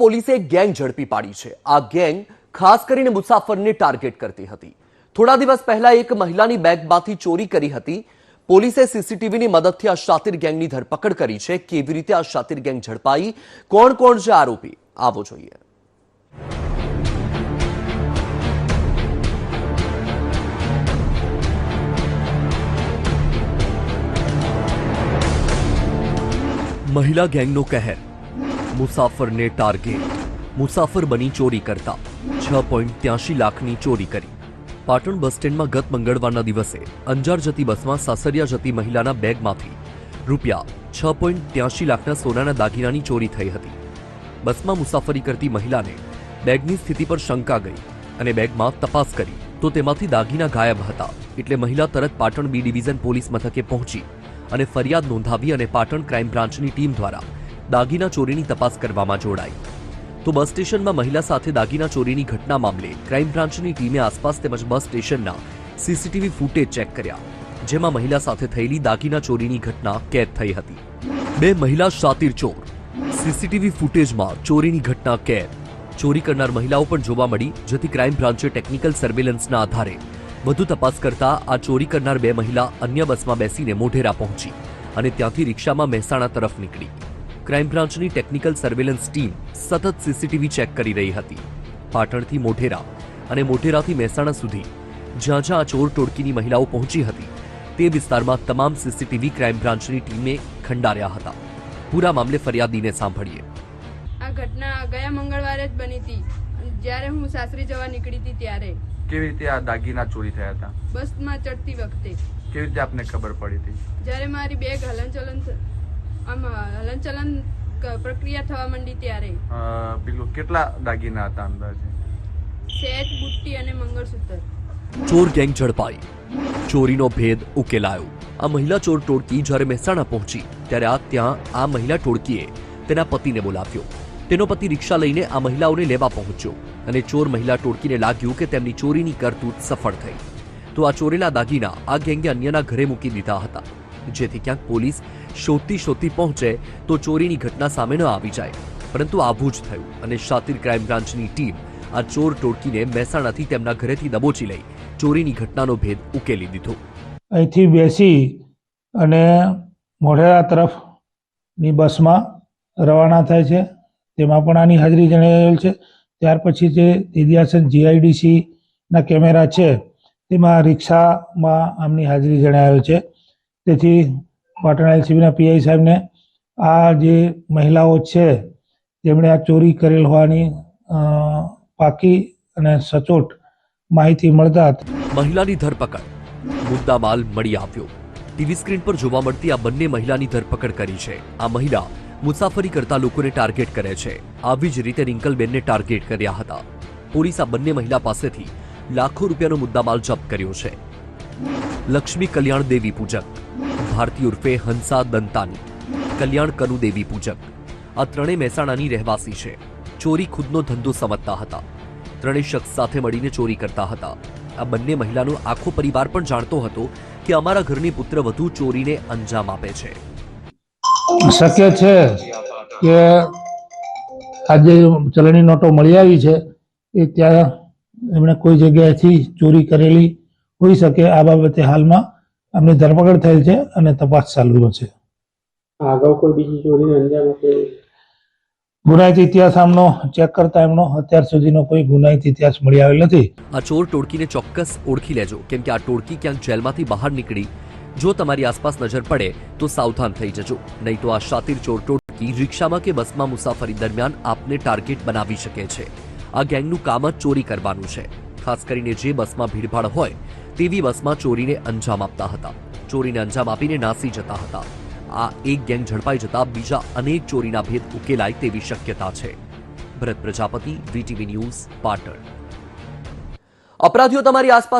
પોલીસે ગેંગ ઝડપી પાડી છે. આ ગેંગ ખાસ કરીને મુસાફરને ટાર્ગેટ કરતી હતી. થોડા દિવસ પહેલા એક મહિલાની બેગમાંથી ચોરી કરી હતી. પોલીસે સીસીટીવીની મદદથી આ શાતિર ગેંગની ધરપકડ કરી છે. કેવી રીતે આ શાતિર ગેંગ ઝડપાઈ? કોણ કોણ છે આરોપી? આવો જોઈએ. મહિલા ગેંગનો કહેર. મુસાફરને ટાર્ગેટ. મુસાફર બની ચોરી કરતા. છ પોઈન્ટ ત્યાસી લાખની ચોરી કરી. પાટણ બસ સ્ટેન્ડમાં ગત મંગળવારના દિવસે અંજાર જતી બસમાં સાસરિયા જતી મહિલાના બેગમાંથી રૂપિયા છ પોઈન્ટ ત્યાસી લાખના સોનાના દાગીનાની ચોરી થઈ હતી. બસમાં મુસાફરી કરતી મહિલાને બેગની સ્થિતિ પર શંકા ગઈ અને બેગમાં તપાસ કરી તો તેમાંથી દાગીના ગાયબ હતા. એટલે મહિલા તરત પાટણ બી ડિવિઝન પોલીસ મથકે પહોંચી અને ફરિયાદ નોંધાવી અને પાટણ ક્રાઇમ બ્રાન્ચની ટીમ દ્વારા દાગીના ચોરીની તપાસ કરવામાં જોડાઈ. તો બસ સ્ટેશનમાં મહિલા સાથે દાગીના ચોરીની ઘટના મામલે ક્રાઇમ બ્રાન્ચની ટીમે આસપાસ તેમજ બસ સ્ટેશનના સીસીટીવી ફૂટેજ ચેક કર્યા, જેમાં મહિલા સાથે થયેલી દાગીના ચોરીની ઘટના કેદ થઈ હતી. બે મહિલા શાતિર ચોર સીસીટીવી ફૂટેજમાં ચોરીની ઘટના કેદ. ચોરી કરનાર મહિલાઓ પણ જોવા મળી, જેથી ક્રાઇમ બ્રાન્ચે ટેકનિકલ સર્વેલન્સના આધારે વધુ તપાસ કરતા આ ચોરી કરનાર બે મહિલા અન્ય બસમાં બેસીને મોઢેરા પહોંચી અને ત્યાંથી રિક્ષામાં મહેસાણા તરફ નીકળી. ક્રાઇમ બ્રાન્ચની ટેકનિકલ સર્વેલન્સ ટીમ સતત સીસીટીવી ચેક કરી રહી હતી. પાટણથી મોઢેરા અને મોઢેરાથી મહેસાણા સુધી જ્યાં જ્યાં આ ચોર ટોળકીની મહિલાઓ પહોંચી હતી તે વિસ્તારમાં તમામ સીસીટીવી ક્રાઇમ બ્રાન્ચની ટીમે ખંડાર્યા હતા. પૂરા મામલે ફરિયાદીને સાંભળીએ. આ ઘટના ગયા મંગળવારે જ બની હતી. જ્યારે હું સાસરી જવા નીકળી હતી ત્યારે. કેવી રીતે આ દાગીના ચોરી થયા હતા? બસમાં ચડતી વખતે. કેવી રીતે આપને ખબર પડી હતી? જ્યારે મારી બેગ હલનચલન આમ હલનચલન પ્રક્રિયા થવા માંડી ત્યારે. અ, પેલું કેટલા દાગીના હતા અંદાજે સેટ બુટ્ટી અને મંગળસૂત્ર. ચોર ગેંગ ઝડપાઈ. ચોરીનો ભેદ ઉકેલાયો. આ મહિલા ચોર ટોળકી જ્યારે મહેસાણા પહોંચી ત્યારે આ ત્યાં આ મહિલા ટોળકીએ તેના પતિને બોલાવ્યો. તેનો પતિ રિક્ષા લઈને આ મહિલાઓને લેવા પહોંચ્યો અને ચોર મહિલા ટોળકીને લાગ્યું કે તેમની ચોરીની કરતૂત સફળ થઈ. તો આ ચોરેલા દાગીના આ ગેંગે અન્યના ઘરે મૂકી દીધા હતા. જેથી ક્યાંક પોલીસ શોધતી શોધતી પહોંચે તો ચોરીની ઘટના સામે ન આવી જાય. પરંતુ આવું જ થયું અને શાતિર ક્રાઇમ બ્રાન્ચની ટીમ આ ચોર ટોળકીને મહેસાણાથી તેમના ઘરેથી દબોચી લઈ ચોરીની ઘટનાનો ભેદ ઉકેલી દીધો. અહીંથી બેસી અને મોઢેરા તરફની બસમાં રવાના થાય છે. તેમાં પણ આની હાજરી જણાવેલ છે. ત્યાર પછી જે દિદ્યાસન જીઆઈડીસીના કેમેરા છે, તેમાં રિક્ષામાં આમની હાજરી જણાવેલ છે. તેથી પાટણ એલસીબીના પીઆઈ સાહેબને આ જે મહિલાઓ છે તેમણે આ ચોરી કરેલ હોવાની પાકી અને સચોટ માહિતી મળતા મહિલાની ધરપકડ. મુદ્દામાલ મળી આવ્યો. ટીવી સ્ક્રીન પર જોવા મળતી આ બંને મહિલાની ધરપકડ કરી છે. આ મહિલા મુસાફરી કરતા લોકોને ટાર્ગેટ કરે છે. આવી જ રીતે રિંકલબેનને ટાર્ગેટ કર્યા હતા. પોલીસ આ બંને મહિલા પાસેથી લાખો રૂપિયાનો મુદ્દામાલ જપ્ત કર્યો છે. લક્ષ્મી કલ્યાણ દેવી પૂજક. ભારતી ઉર્ફે હંસા દંતાની. કલ્યાણ કનુ દેવી પૂજક. આ ત્રણેય મહેસાણાની રહેવાસી છે. ચોરી ખુદનો ધંધો સમજતા હતા. ત્રણેય શખ્સ સાથે મળીને ચોરી કરતા હતા. આ બંને મહિલાનો આખો પરિવાર પણ જાણતો હતો કે અમારા ઘરની પુત્ર વધુ ચોરીને અંજામ આપે છે. શક્ય છે કે આજે ચલણી નોટો મળી આવી છે એ ત્યાં એમણે કોઈ જગ્યાએથી ચોરી કરેલી હોઈ શકે આ બાબતે હાલમાં આમની ધરપકડ થયેલ છે અને તપાસ ચાલુ છે. આગળ કોઈ બીજી ચોરીને અંજામ આપે ગુનાહિત ઇતિહાસ આમનો ચેક કરતા એમનો અત્યાર સુધીનો કોઈ ગુનાહિત ઇતિહાસ મળી આવેલ નથી. આ ચોર ટોળકીને ચોક્કસ ઓળખી લેજો કેમ કે આ ટોળકી ક્યાંક જેલમાંથી બહાર નીકળી. જો તમારી આસપાસ નજર પડે તો સાવધાન થઈ જજો. નહીં તો આ શાતિર ચોર ટોળકી રિક્ષામાં કે બસમાં મુસાફરી દરમિયાન આપને ટાર્ગેટ બનાવી શકે છે. આ ગેંગનું કામ જ ચોરી કરવાનું છે. ખાસ કરીને જે બસમાં ભીડભાડ હોય તેવી બસમાં ચોરીને અંજામ આપતા હતા. ચોરીને અંજામ આપીને નાસી જતા હતા. આ એક ગેંગ ઝડપાઈ જતા બીજા અનેક ચોરીના ભેદ ઉકેલાય તેવી શક્યતા છે. Bharat Prajapati, VTV news, Patan. અપરાધીઓ તમારી આસપાસ